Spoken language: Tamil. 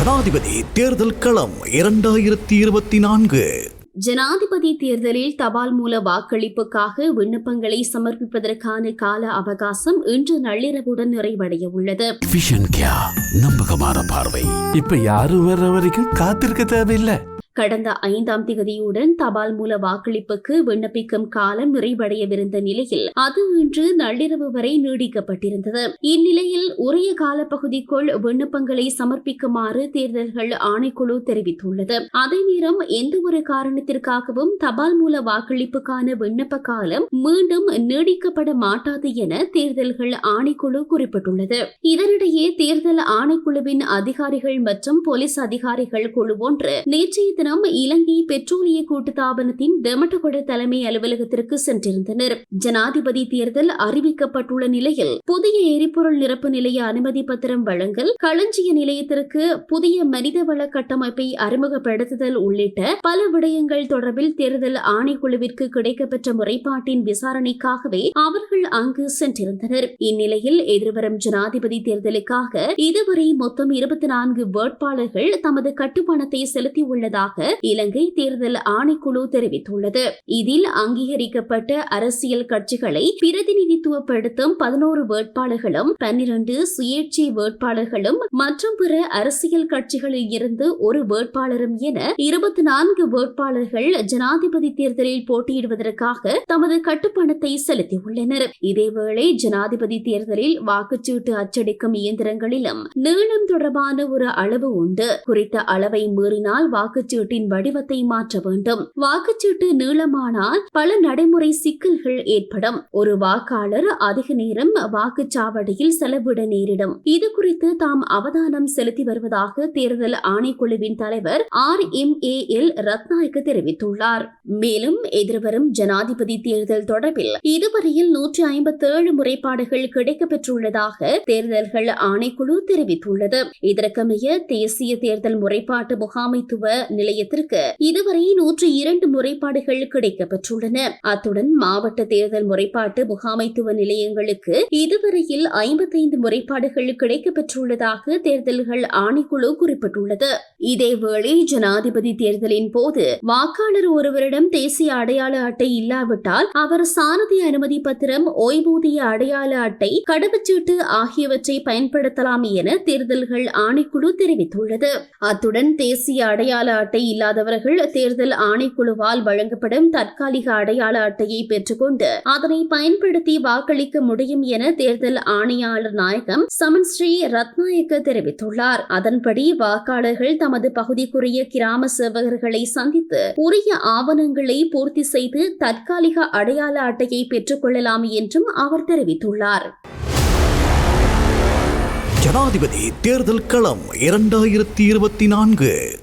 ஜனாதிபதி தேர்தல் களம் இரண்டாயிரத்தி இருபத்தி நான்கு. ஜனாதிபதி தேர்தலில் தபால் மூல வாக்களிப்புக்காக விண்ணப்பங்களை சமர்ப்பிப்பதற்கான கால அவகாசம் இன்று நள்ளிரவுடன் நிறைவடைய உள்ளது. நம்பகமான பார்வை. இப்ப யாரும் வர்ற வரைக்கும் காத்திருக்க தேவையில்லை. கடந்த ஐந்தாம் திகதியுடன் தபால் மூல வாக்களிப்புக்கு விண்ணப்பிக்கும் காலம் நிறைவடையவிருந்த நிலையில் அது இன்று நள்ளிரவு வரை நீடிக்கப்பட்டிருந்தது. இந்நிலையில் உரிய காலப்பகுதிக்குள் விண்ணப்பங்களை சமர்ப்பிக்குமாறு தேர்தல்கள் ஆணைக்குழு தெரிவித்துள்ளது. அதே நேரம் எந்த ஒரு காரணத்திற்காகவும் தபால் மூல வாக்களிப்புக்கான விண்ணப்ப காலம் மீண்டும் நீடிக்கப்பட மாட்டாது என தேர்தல்கள் ஆணைக்குழு குறிப்பிட்டுள்ளது. இதனிடையே தேர்தல் ஆணைக்குழுவின் அதிகாரிகள் மற்றும் போலீஸ் அதிகாரிகள் குழு ஒன்று நேற்றைய தினம் இலங்கை பெட்ரோலிய கூட்டுத்தாபனத்தின் தெமட்டகொட தலைமை அலுவலகத்திற்கு சென்றிருந்தனர். ஜனாதிபதி தேர்தல் அறிவிக்கப்பட்டுள்ள நிலையில் புதிய எரிபொருள் நிரப்பு நிலைய அனுமதி பத்திரம் வழங்கல் களஞ்சிய நிலையத்திற்கு புதிய மனிதவள கட்டமைப்பை அறிமுகப்படுத்துதல் உள்ளிட்ட பல விடயங்கள் தொடர்பில் தேர்தல் ஆணைக்குழுவிற்கு கிடைக்கப்பெற்ற முறைப்பாட்டின் விசாரணைக்காகவே அவர்கள் அங்கு சென்றிருந்தனர். இந்நிலையில் எதிர்வரும் ஜனாதிபதி தேர்தலுக்காக இதுவரை மொத்தம் இருபத்தி நான்கு வேட்பாளர்கள் தமது கட்டுமானத்தை செலுத்தியுள்ளதாக இலங்கை தேர்தல் ஆணைக்குழு தெரிவித்துள்ளது. இதில் அங்கீகரிக்கப்பட்ட அரசியல் கட்சிகளை பிரதிநிதித்துவப்படுத்தும் பதினோரு வேட்பாளர்களும் பன்னிரண்டு சுயேட்சை வேட்பாளர்களும் மற்றும் பிற அரசியல் கட்சிகளில் இருந்து ஒரு வேட்பாளரும் என இருபத்தி நான்கு வேட்பாளர்கள் ஜனாதிபதி தேர்தலில் போட்டியிடுவதற்காக தமது கட்டுப்பணத்தை செலுத்தியுள்ளனர். இதேவேளை ஜனாதிபதி தேர்தலில் வாக்குச்சீட்டு அச்சடிக்கும் இயந்திரங்களிலும் நீளம் தொடர்பான ஒரு அளவு உண்டு. குறித்த அளவை மீறினால் வாக்குச்சீட்டு வாக்குச்சீட்டின் வடிவத்தை மாற்ற வேண்டும். வாக்குச்சீட்டு நீளமானால் பல நடைமுறை சிக்கல்கள் ஏற்படும். ஒரு வாக்காளர் அதிக நேரம் வாக்குச்சாவடியில் செலவிட நேரிடும். இது குறித்து தாம் அவதானம் செலுத்தி வருவதாக தேர்தல் ஆணைக்குழுவின் தலைவர் R M A L Rathnayake தெரிவித்துள்ளார். மேலும் எதிர்வரும் ஜனாதிபதி தேர்தல் தொடர்பில் இதுவரையில் நூற்றி ஐம்பத்தேழு முறைப்பாடுகள் கிடைக்கப்பெற்றுள்ளதாக தேர்தல்கள் ஆணைக்குழு தெரிவித்துள்ளது. இதற்கமைய தேசிய தேர்தல் முறைப்பாட்டு முகாமைத்துவ நிலை நிலையத்திற்கு இதுவரை நூற்றி இரண்டு முறைப்பாடுகள் கிடைக்கப்பெற்றுள்ளன. அத்துடன் மாவட்ட தேர்தல் முறைப்பாட்டு முகாமைத்துவ நிலையங்களுக்கு இதுவரையில் ஐம்பத்தைந்து முறைப்பாடுகள் கிடைக்கப்பெற்றுள்ளதாக தேர்தல்கள் ஆணைக்குழு குறிப்பிட்டுள்ளது. இதேவேளை ஜனாதிபதி தேர்தலின் போது வாக்காளர் ஒருவரிடம் தேசிய அடையாள அட்டை இல்லாவிட்டால் அவர் சாரதி அனுமதி பத்திரம் ஓய்வூதிய அடையாள அட்டை கடவுச்சீட்டு ஆகியவற்றை பயன்படுத்தலாம் என தேர்தல்கள் ஆணைக்குழு தெரிவித்துள்ளது. அத்துடன் தேசிய அடையாள அட்டை இல்லாதவர்கள் தேர்தல் ஆணைக்குழுவால் வழங்கப்படும் தற்காலிக அடையாள அட்டையை பெற்றுக்கொண்டு அதனை பயன்படுத்தி வாக்களிக்க முடியும் என தேர்தல் ஆணையாளர் நாயகம் சமன் ஸ்ரீ ரத்நாயக்க தெரிவித்துள்ளார். அதன்படி வாக்காளர்கள் தமது பகுதிக்குரிய கிராம சேவகர்களை சந்தித்து உரிய ஆவணங்களை பூர்த்தி செய்து தற்காலிக அடையாள அட்டையை பெற்றுக்கொள்ளலாம் என்றும் அவர் தெரிவித்துள்ளார். ஜனாதிபதி தேர்தல் களம் இரண்டாயிரத்தி இருபத்தி நான்கு.